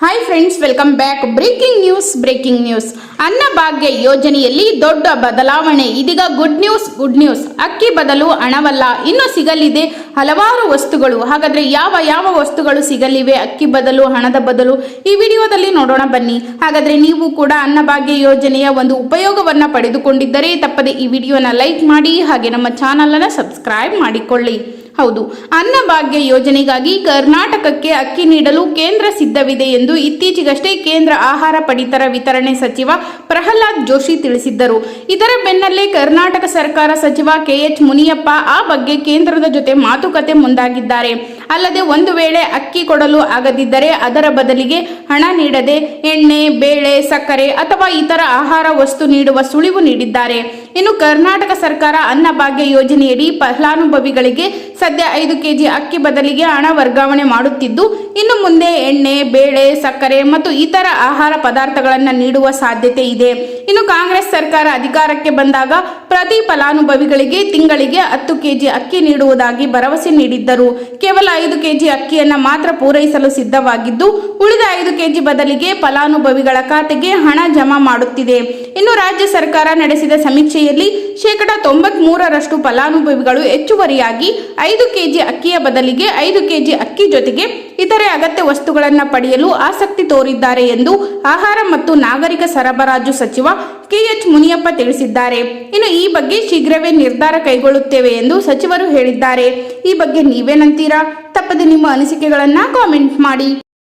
Hi friends welcome back breaking news breaking news Annabhagya ಯೋಜನೆಯಲ್ಲಿ ದೊಡ್ಡ ಬದಲಾವಣೆ. ಇದೀಗ ಗುಡ್ ನ್ಯೂಸ್ ಗುಡ್ ನ್ಯೂಸ್ ಅಕ್ಕಿ ಬದಲು ಹಣವಲ್ಲ. ಇನ್ನು ಸಿಗಲಿದೆ ಹಲವಾರು ವಸ್ತುಗಳು. ಹಾಗಾದ್ರೆ ಯಾವ ಯಾವ ವಸ್ತುಗಳು ಸಿಗಲಿವೆ? ಅಕ್ಕಿ ಬದಲು, ಹಣದ ಬದಲು? ಈ ವಿಡಿಯೋದಲ್ಲಿ ನೋಡೋಣ ಬನ್ನಿ. ಹಾಗಾದ್ರೆ ನೀವು ಕೂಡ ಅನ್ನಭಾಗ್ಯ ಯೋಜನೆಯ ಒಂದು ಉಪಯೋಗವನ್ನ ಪಡೆದುಕೊಂಡಿದ್ದರೆ ತಪ್ಪದೆ ಈ ವಿಡಿಯೋನ ಲೈಕ್ ಮಾಡಿ ಹಾಗೆ ನಮ್ಮ ಚಾನಲ್ ಅನ್ನ ಸಬ್ಸ್ಕ್ರೈಬ್ ಮಾಡಿಕೊಳ್ಳಿ. ಹೌದು, ಅನ್ನಭಾಗ್ಯ ಯೋಜನೆಗಾಗಿ ಕರ್ನಾಟಕಕ್ಕೆ ಅಕ್ಕಿ ನೀಡಲು ಕೇಂದ್ರ ಸಿದ್ಧವಿದೆ ಎಂದು ಇತ್ತೀಚೆಗಷ್ಟೇ ಕೇಂದ್ರ ಆಹಾರ ಪಡಿತರ ವಿತರಣೆ ಸಚಿವ ಪ್ರಹ್ಲಾದ್ ಜೋಶಿ ತಿಳಿಸಿದ್ದರು. ಇದರ ಬೆನ್ನಲ್ಲೇ ಕರ್ನಾಟಕ ಸರ್ಕಾರ ಸಚಿವ ಕೆಎಚ್ ಮುನಿಯಪ್ಪ ಆ ಬಗ್ಗೆ ಕೇಂದ್ರದ ಜೊತೆ ಮಾತುಕತೆ ಮುಂದಾಗಿದ್ದಾರೆ. ಅಲ್ಲದೆ ಒಂದು ವೇಳೆ ಅಕ್ಕಿ ಕೊಡಲು ಆಗದಿದ್ದರೆ ಅದರ ಬದಲಿಗೆ ಹಣ ನೀಡದೆ ಎಣ್ಣೆ, ಬೇಳೆ, ಸಕ್ಕರೆ ಅಥವಾ ಇತರ ಆಹಾರ ವಸ್ತು ನೀಡುವ ಸುಳಿವು ನೀಡಿದ್ದಾರೆ. ಇನ್ನು ಕರ್ನಾಟಕ ಸರ್ಕಾರ ಅನ್ನಭಾಗ್ಯ ಯೋಜನೆಯಡಿ ಫಲಾನುಭವಿಗಳಿಗೆ ಸದ್ಯ ಐದು ಕೆಜಿ ಅಕ್ಕಿ ಬದಲಿಗೆ ಹಣ ವರ್ಗಾವಣೆ ಮಾಡುತ್ತಿದ್ದು, ಇನ್ನು ಮುಂದೆ ಎಣ್ಣೆ, ಬೇಳೆ, ಸಕ್ಕರೆ ಮತ್ತು ಇತರ ಆಹಾರ ಪದಾರ್ಥಗಳನ್ನು ನೀಡುವ ಸಾಧ್ಯತೆ ಇದೆ. ಇನ್ನು ಕಾಂಗ್ರೆಸ್ ಸರ್ಕಾರ ಅಧಿಕಾರಕ್ಕೆ ಬಂದಾಗ ಪ್ರತಿ ಫಲಾನುಭವಿಗಳಿಗೆ ತಿಂಗಳಿಗೆ ಹತ್ತು ಕೆಜಿ ಅಕ್ಕಿ ನೀಡುವುದಾಗಿ ಭರವಸೆ ನೀಡಿದ್ದರು. ಕೇವಲ ಐದು ಕೆಜಿ ಅಕ್ಕಿಯನ್ನು ಮಾತ್ರ ಪೂರೈಸಲು ಸಿದ್ಧವಾಗಿದ್ದು, ಉಳಿದ ಐದು ಕೆಜಿ ಬದಲಿಗೆ ಫಲಾನುಭವಿಗಳ ಖಾತೆಗೆ ಹಣ ಜಮಾ ಮಾಡುತ್ತಿದೆ. ಇನ್ನು ರಾಜ್ಯ ಸರ್ಕಾರ ನಡೆಸಿದ ಸಮೀಕ್ಷೆಯಲ್ಲಿ ಶೇಕಡ ತೊಂಬತ್ ಮೂರರಷ್ಟು ಫಲಾನುಭವಿಗಳು ಹೆಚ್ಚುವರಿಯಾಗಿ ಐದು ಕೆಜಿ ಅಕ್ಕಿಯ ಬದಲಿಗೆ ಐದು ಕೆಜಿ ಅಕ್ಕಿ ಜೊತೆಗೆ ಇತರೆ ಅಗತ್ಯ ವಸ್ತುಗಳನ್ನು ಪಡೆಯಲು ಆಸಕ್ತಿ ತೋರಿದ್ದಾರೆ ಎಂದು ಆಹಾರ ಮತ್ತು ನಾಗರಿಕ ಸರಬರಾಜು ಸಚಿವ ಕೆಎಚ್ ಮುನಿಯಪ್ಪ ತಿಳಿಸಿದ್ದಾರೆ. ಇನ್ನು ಈ ಬಗ್ಗೆ ಶೀಘ್ರವೇ ನಿರ್ಧಾರ ಕೈಗೊಳ್ಳುತ್ತೇವೆ ಎಂದು ಸಚಿವರು ಹೇಳಿದ್ದಾರೆ. ಈ ಬಗ್ಗೆ ನೀವೇನಂತೀರಾ? ತಪ್ಪದೆ ನಿಮ್ಮ ಅನಿಸಿಕೆಗಳನ್ನ ಕಾಮೆಂಟ್ ಮಾಡಿ.